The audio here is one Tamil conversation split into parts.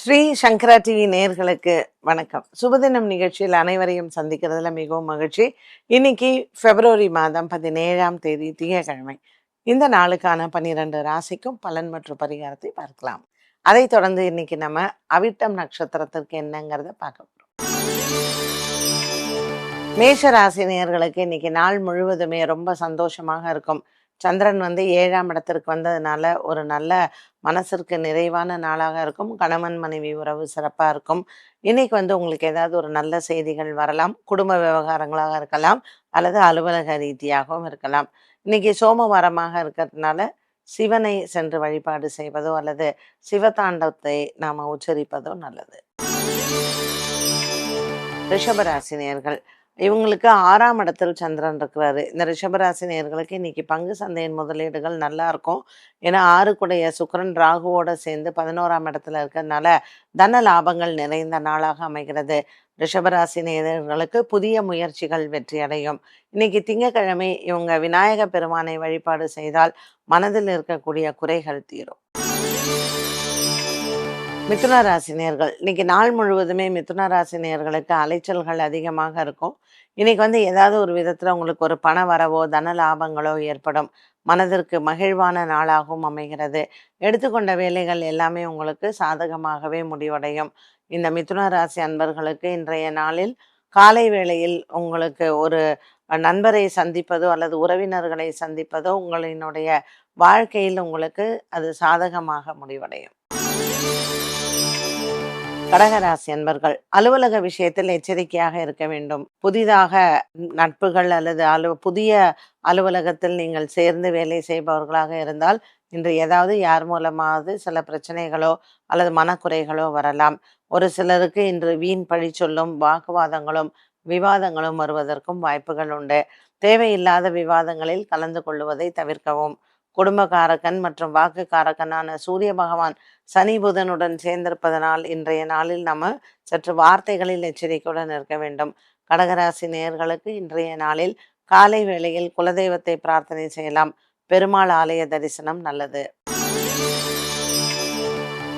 ஸ்ரீ சங்கரா டிவி நேர்களுக்கு வணக்கம். சுபதினம் நிகழ்ச்சியில் அனைவரையும் சந்திக்கிறதுல மிகவும் மகிழ்ச்சி. இன்னைக்கு பிப்ரவரி மாதம் பதினேழாம் தேதி திங்கக்கிழமை. இந்த நாளுக்கான பன்னிரண்டு ராசிக்கும் பலன் மற்றும் பரிகாரத்தை பார்க்கலாம். அதைத் தொடர்ந்து இன்னைக்கு நம்ம அவிட்டம் நட்சத்திரத்திற்கு என்னங்கிறத பார்க்க போறோம். மேஷ ராசி நேர்களுக்கு இன்னைக்கு நாள் முழுவதுமே ரொம்ப சந்தோஷமாக இருக்கும். சந்திரன் வந்து ஏழாம் இடத்திற்கு வந்ததுனால ஒரு நல்ல மனசிற்கு நிறைவான நாளாக இருக்கும். கணவன் மனைவி உறவு சிறப்பாக இருக்கும். இன்னைக்கு வந்து உங்களுக்கு ஏதாவது ஒரு நல்ல செய்திகள் வரலாம். குடும்ப விவகாரங்களாக இருக்கலாம். அல்லது அலுவலக ரீதியாகவும் இருக்கலாம். இன்னைக்கு சோமவாரமாக இருக்கிறதுனால சிவனை சென்று வழிபாடு செய்வதோ அல்லது சிவதாண்டவத்தை நாம உச்சரிப்பதோ நல்லது. ரிஷபராசினியர்கள் இவங்களுக்கு ஆறாம் இடத்தில் சந்திரன் இருக்கிறாரு. இந்த ரிஷபராசி நேர்களுக்கு இன்னைக்கு பங்கு சந்தையின் முதலீடுகள் நல்லா இருக்கும். ஏன்னா ஆறுக்குடைய சுக்கரன் ராகுவோட சேர்ந்து பதினோராம் இடத்துல இருக்கிறதுனால தன லாபங்கள் நிறைந்த நாளாக அமைகிறது. ரிஷபராசி நேயர்களுக்கு புதிய முயற்சிகள் வெற்றி அடையும் இன்னைக்கு திங்கட்கிழமை இவங்க விநாயக பெருமானை வழிபாடு செய்தால் மனதில் இருக்கக்கூடிய குறைகள் தீரும். மிதுன ராசினியர்கள் இன்னைக்கு நாள் முழுவதுமே மிதுன ராசினியர்களுக்கு அலைச்சல்கள் அதிகமாக இருக்கும். இன்னைக்கு வந்து ஏதாவது ஒரு விதத்துல உங்களுக்கு ஒரு பண வரவோ தன லாபங்களோ ஏற்படும். மனதிற்கு மகிழ்வான நாளாகவும் அமைகிறது. எடுத்துக்கொண்ட வேலைகள் எல்லாமே உங்களுக்கு சாதகமாகவே முடிவடையும். இந்த மிதுன ராசி அன்பர்களுக்கு இன்றைய நாளில் காலை வேளையில் உங்களுக்கு ஒரு நண்பரை சந்திப்பதோ அல்லது உறவினர்களை சந்திப்பதோ உங்களினுடைய வாழ்க்கையில் உங்களுக்கு அது சாதகமாக முடிவடையும். கடகராசி அன்பர்கள் அலுவலக விஷயத்தில் எச்சரிக்கையாக இருக்க வேண்டும். புதிதாக நட்புகள் அல்லது அலு புதிய அலுவலகத்தில் நீங்கள் சேர்ந்து வேலை செய்பவர்களாக இருந்தால் இன்று ஏதாவது யார் மூலமாவது சில பிரச்சனைகளோ அல்லது மனக்குறைகளோ வரலாம். ஒரு சிலருக்கு இன்று வீண் பழி சொல்லும் வாக்குவாதங்களும் விவாதங்களும் வருவதற்கும் வாய்ப்புகள் உண்டு. தேவையில்லாத விவாதங்களில் கலந்து கொள்வதை தவிர்க்கவும். குடும்பகாரகன் மற்றும் வாக்குக்காரகனான சூரிய பகவான் சனி புதனுடன் சேர்ந்திருப்பதனால் இன்றைய நாளில் நம்ம சற்று வார்த்தைகளில் எச்சரிக்கையுடன் இருக்க வேண்டும். கடகராசி நேயர்களுக்கு இன்றைய நாளில் காலை வேளையில் குலதெய்வத்தை பிரார்த்தனை செய்யலாம். பெருமாள் ஆலய தரிசனம் நல்லது.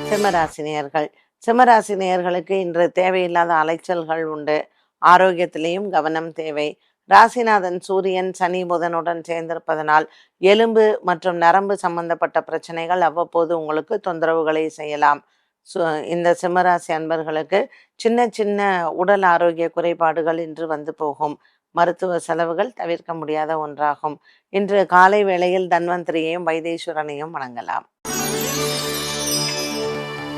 சிம்மராசி சிம்மராசினியர்களுக்கு சிம்மராசி நேயர்களுக்கு இன்று தேவையில்லாத அலைச்சல்கள் உண்டு. ஆரோக்கியத்திலையும் கவனம் தேவை. ராசிநாதன் சூரியன் சனி புதனுடன் சேர்ந்திருப்பதனால் எலும்பு மற்றும் நரம்பு சம்பந்தப்பட்ட பிரச்சனைகள் அவ்வப்போது உங்களுக்கு தொந்தரவுகளை செய்யலாம். சு இந்த சிம்மராசி அன்பர்களுக்கு சின்ன சின்ன உடல் ஆரோக்கிய குறைபாடுகள் இன்று வந்து போகும். மருத்துவ செலவுகள் தவிர்க்க முடியாத ஒன்றாகும். இன்று காலை வேளையில் தன்வந்திரியையும் வைத்தீஸ்வரனையும் வணங்கலாம்.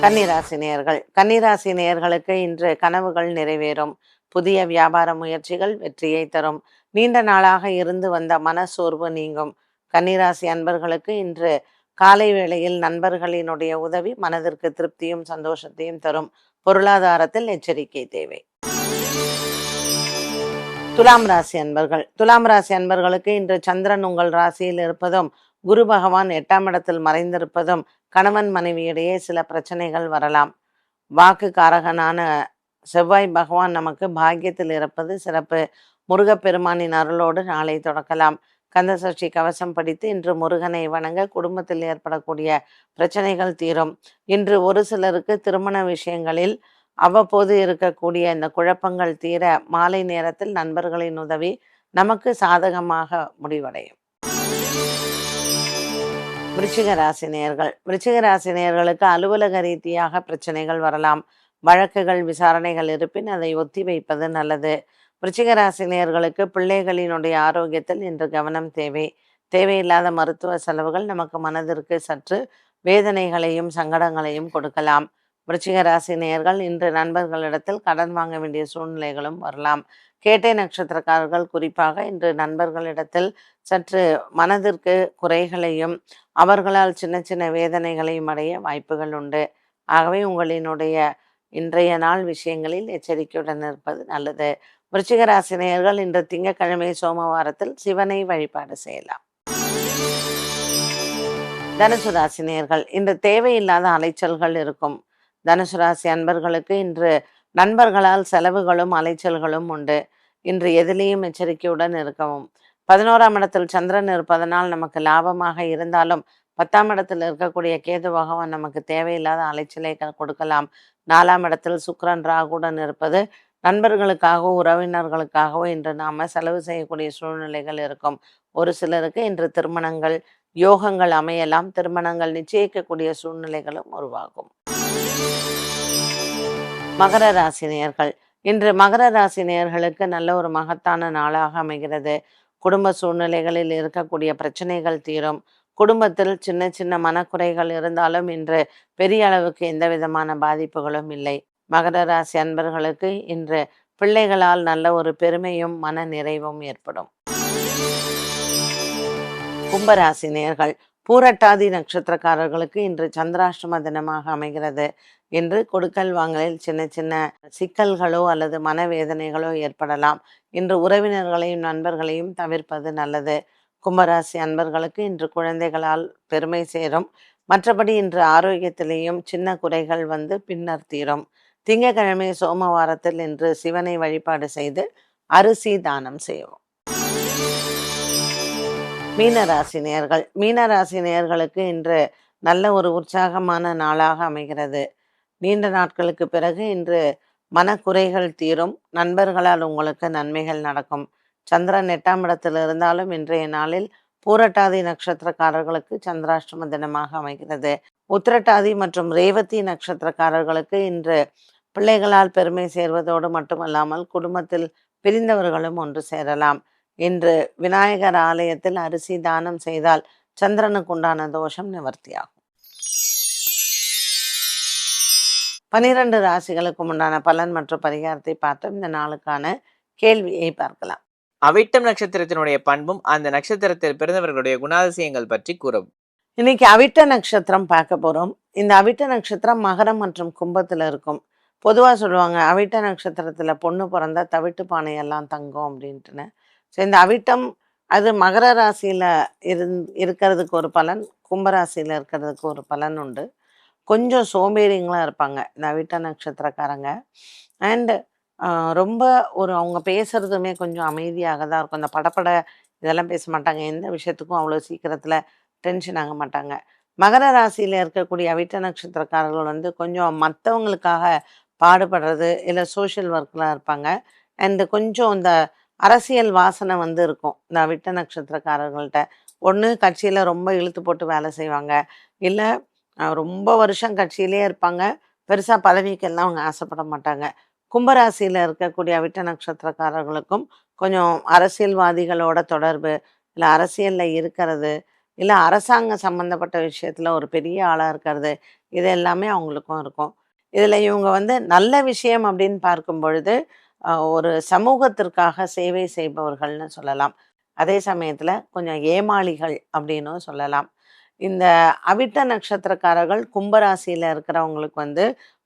கன்னிராசி நேயர்கள் கன்னிராசி நேயர்களுக்கு இன்று கனவுகள் நிறைவேறும். புதிய வியாபார முயற்சிகள் வெற்றியை தரும். நீண்ட நாளாக இருந்து வந்த மனசோர்வு நீங்கும். கன்னிராசி அன்பர்களுக்கு இன்று காலை வேளையில் நண்பர்களினுடைய உதவி மனதிற்கு திருப்தியும் சந்தோஷத்தையும் தரும். பொருளாதாரத்தில் எச்சரிக்கை தேவை. துலாம் ராசி அன்பர்கள். துலாம் ராசி அன்பர்களுக்கு இன்று சந்திரன் உங்கள் ராசியில் இருப்பதும் குரு பகவான் எட்டாம் இடத்தில் மறைந்திருப்பதும் கணவன் மனைவியிடையே சில பிரச்சனைகள் வரலாம். வாக்கு காரகனான செவ்வாய் பகவான் நமக்கு பாக்கியத்தில் இருப்பது சிறப்பு. முருகப்பெருமானின் அருளோடு நாளை தொடக்கலாம். கந்தசஷ்டி கவசம் படித்து இன்று முருகனை வணங்க குடும்பத்தில் ஏற்படக்கூடிய பிரச்சனைகள் தீரும். இன்று ஒரு சிலருக்கு திருமண விஷயங்களில் அவ்வப்போது இருக்கக்கூடிய இந்த குழப்பங்கள் தீர மாலை நேரத்தில் நண்பர்களின் உதவி நமக்கு சாதகமாக முடிவடையும். விருச்சிக ராசினியர்கள் விருச்சிக ராசினியர்களுக்கு அலுவலக ரீதியாக பிரச்சனைகள் வரலாம். வழக்குகள் விசாரணைகள் இருப்பின் அதை ஒத்தி வைப்பது நல்லது. விருச்சிக ராசினியர்களுக்கு பிள்ளைகளினுடைய ஆரோக்கியத்தில் இன்று கவனம் தேவை. தேவையில்லாத மருத்துவ செலவுகள் நமக்கு மனதிற்கு சற்று வேதனைகளையும் சங்கடங்களையும் கொடுக்கலாம். விருச்சிக இன்று நண்பர்களிடத்தில் கடன் வாங்க வேண்டிய சூழ்நிலைகளும் வரலாம். கேட்டை நட்சத்திரக்காரர்கள் குறிப்பாக இன்று நண்பர்களிடத்தில் சற்று மனதிற்கு குறைகளையும் அவர்களால் சின்ன சின்ன வேதனைகளையும் அடைய வாய்ப்புகள் உண்டு. ஆகவே உங்களினுடைய இன்றைய நாள் விஷயங்களில் எச்சரிக்கையுடன் இருப்பது நல்லது. விருச்சிகராசினியர்கள் இன்று திங்கட்கிழமை சோமவாரத்தில் சிவனை வழிபாடு செய்யலாம். தனுசு ராசினியர்கள் இன்று தேவையில்லாத அலைச்சல்கள் இருக்கும். தனுசு ராசி அன்பர்களுக்கு இன்று நண்பர்களால் செலவுகளும் அலைச்சல்களும் உண்டு. இன்று எதிலேயும் எச்சரிக்கையுடன் இருக்கவும். பதினோராம் இடத்தில் சந்திரன் இருப்பதனால் நமக்கு லாபமாக இருந்தாலும் பத்தாம் இடத்தில் இருக்கக்கூடிய கேது பகவான் நமக்கு தேவையில்லாத அலைச்சலை கொடுக்கலாம். நாலாம் இடத்தில் சுக்கரன் ராகுடன் இருப்பது நண்பர்களுக்காகவோ உறவினர்களுக்காகவோ இன்று நாம செலவு செய்யக்கூடிய சூழ்நிலைகள் இருக்கும். ஒரு சிலருக்கு இன்று திருமணங்கள் யோகங்கள் அமையலாம். திருமணங்கள் நிச்சயிக்கக்கூடிய சூழ்நிலைகளும் உருவாகும். மகர ராசினியர்கள் இன்று மகர ராசினியர்களுக்கு நல்ல ஒரு மகத்தான நாளாக அமைகிறது. குடும்ப சூழ்நிலைகளில் இருக்கக்கூடிய பிரச்சனைகள் தீரும். குடும்பத்தில் சின்ன சின்ன மனக்குறைகள் இருந்தாலும் இன்று பெரிய அளவுக்கு எந்த விதமான பாதிப்புகளும் இல்லை. மகர ராசி அன்பர்களுக்கு இன்று பிள்ளைகளால் நல்ல ஒரு பெருமையும் மன நிறைவும் ஏற்படும். கும்பராசி நேர்கள் பூரட்டாதி நட்சத்திரக்காரர்களுக்கு இன்று சந்திராஷ்டம தினமாக அமைகிறது. இன்று கொடுக்கல் வாங்கலில் சின்ன சின்ன சிக்கல்களோ அல்லது மனவேதனைகளோ ஏற்படலாம். இன்று உறவினர்களையும் நண்பர்களையும் தவிர்ப்பது நல்லது. கும்பராசி அன்பர்களுக்கு இன்று குழந்தைகளால் பெருமை சேரும். மற்றபடி இன்று ஆரோக்கியத்திலேயும் சின்ன குறைகள் வந்து பின்னர் தீரும். திங்கட்கிழமை சோமவாரத்தில் இன்று சிவனை வழிபாடு செய்து அரிசி தானம் செய்வோம். மீனராசி நேர்கள் மீனராசி நேர்களுக்கு இன்று நல்ல ஒரு உற்சாகமான நாளாக அமைகிறது. நீண்ட நாட்களுக்கு பிறகு இன்று மனக்குறைகள் தீரும். நண்பர்களால் உங்களுக்கு நன்மைகள் நடக்கும். சந்திரன் எட்டாம் இடத்தில் இருந்தாலும் இன்றைய நாளில் பூரட்டாதி நட்சத்திரக்காரர்களுக்கு சந்திராஷ்டம தினமாக அமைகிறது. உத்திரட்டாதி மற்றும் ரேவதி நட்சத்திரக்காரர்களுக்கு இன்று பிள்ளைகளால் பெருமை சேர்வதோடு மட்டுமல்லாமல் குடும்பத்தில் பிரிந்தவர்களும் ஒன்று சேரலாம். இன்று விநாயகர் ஆலயத்தில் அரிசி தானம் செய்தால் சந்திரனுக்கு உண்டான தோஷம் நிவர்த்தியாகும். பனிரெண்டு ராசிகளுக்கும் உண்டான பலன் மற்றும் பரிகாரத்தை பார்த்தோம் இந்த நாளுக்கான கேள்வியை பார்க்கலாம். அவிட்டம் நட்சத்திரத்தினுடைய பண்பும் அந்த நட்சத்திரத்தில் பிறந்தவர்களுடைய குணாதிசயங்கள் பற்றி கூறவும். இன்னைக்கு அவிட்ட நட்சத்திரம் பார்க்க போறோம். இந்த அவிட்ட நட்சத்திரம் மகரம் மற்றும் கும்பத்துல இருக்கும். பொதுவா சொல்லுவாங்க அவிட்ட நட்சத்திரத்துல பொண்ணு பிறந்தா தவிட்டு பானையெல்லாம் தங்கும் அப்படின்ட்டுன்னு. ஸோ இந்த அவிட்டம் அது மகர ராசியில் இருந் இருக்கிறதுக்கு ஒரு பலன் கும்பராசியில் இருக்கிறதுக்கு ஒரு பலன் உண்டு. கொஞ்சம் சோம்பேறிங்களாக இருப்பாங்க இந்த அவிட்ட நட்சத்திரக்காரங்க. அண்டு ரொம்ப ஒரு அவங்க பேசுறதுமே கொஞ்சம் அமைதியாக தான் இருக்கும். அந்த படப்பட இதெல்லாம் பேச மாட்டாங்க. எந்த விஷயத்துக்கும் அவ்வளோ சீக்கிரத்தில் டென்ஷன் ஆக மாட்டாங்க. மகர ராசியில் இருக்கக்கூடிய அவிட்ட நட்சத்திரக்காரர்கள் வந்து கொஞ்சம் மற்றவங்களுக்காக பாடுபடுறது இல்லை சோஷியல் ஒர்க்கில் இருப்பாங்க. அண்டு கொஞ்சம் இந்த அரசியல் வாசனை வந்து இருக்கும். இந்த அவிட்ட நட்சத்திரக்காரர்கள்ட்ட ஒன்று கட்சியில் ரொம்ப இழுத்து போட்டு வேலை செய்வாங்க. இல்லை ரொம்ப வருஷம் கட்சியிலே இருப்பாங்க. பெருசாக பதவிக்கெல்லாம் அவங்க ஆசைப்பட மாட்டாங்க. கும்பராசியில் இருக்கக்கூடிய அவிட்ட நட்சத்திரக்காரர்களுக்கும் கொஞ்சம் அரசியல்வாதிகளோட தொடர்பு இல்லை அரசியலில் இருக்கிறது இல்லை அரசாங்கம் சம்மந்தப்பட்ட விஷயத்தில் ஒரு பெரிய ஆளாக இருக்கிறது இது எல்லாமே அவங்களுக்கும் இருக்கும். இதில் இவங்க வந்து நல்ல விஷயம் அப்படின்னு பார்க்கும் பொழுது ஒரு சமூகத்திற்காக சேவை செய்பவர்கள்னு சொல்லலாம். அதே சமயத்தில் கொஞ்சம் ஏமாளிகள் அப்படின்னும் சொல்லலாம். இந்த அவிட்ட நட்சத்திரக்காரர்கள் கும்பராசியில் இருக்கிறவங்களுக்கு வந்து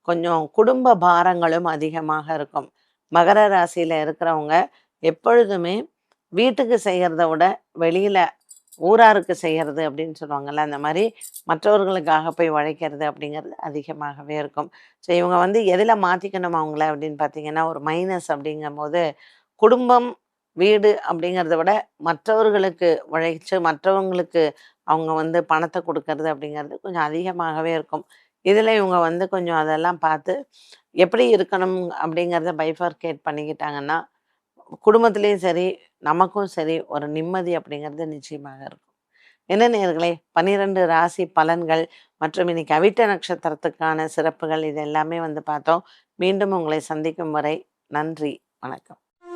கொஞ்சம் குடும்ப பாரங்களும் அதிகமாக இருக்கும். மகர ராசியில் இருக்கிறவங்க எப்பொழுதுமே வீட்டுக்கு செய்கிறத விட வெளியில் ஊராருக்கு செய்கிறது அப்படின்னு சொல்லுவாங்கள்ல அந்த மாதிரி மற்றவர்களுக்காக போய் உழைக்கிறது அப்படிங்கிறது அதிகமாகவே இருக்கும். ஸோ இவங்க வந்து எதில் மாற்றிக்கணும் அவங்கள அப்படின்னு பார்த்தீங்கன்னா ஒரு மைனஸ் அப்படிங்கும்போது குடும்பம் வீடு அப்படிங்கிறத விட மற்றவர்களுக்கு உழைச்சு மற்றவங்களுக்கு அவங்க வந்து பணத்தை கொடுக்கறது அப்படிங்கிறது கொஞ்சம் அதிகமாகவே இருக்கும். இதில் இவங்க வந்து கொஞ்சம் அதெல்லாம் பார்த்து எப்படி இருக்கணும்? அப்படிங்கிறத பைஃபர்கேட் பண்ணிக்கிட்டாங்கன்னா குடும்பத்துலேயும் சரி நமக்கும் சரி ஒரு நிம்மதி அப்படிங்கிறது நிச்சயமாக இருக்கும். என்ன நேர்களே பன்னிரெண்டு ராசி பலன்கள் மற்றும் இன்னைக்கு அவிட்ட நட்சத்திரத்துக்கான சிறப்புகள் இது எல்லாமே வந்து பார்த்தோம். மீண்டும் உங்களை சந்திக்கும் வரை நன்றி வணக்கம்.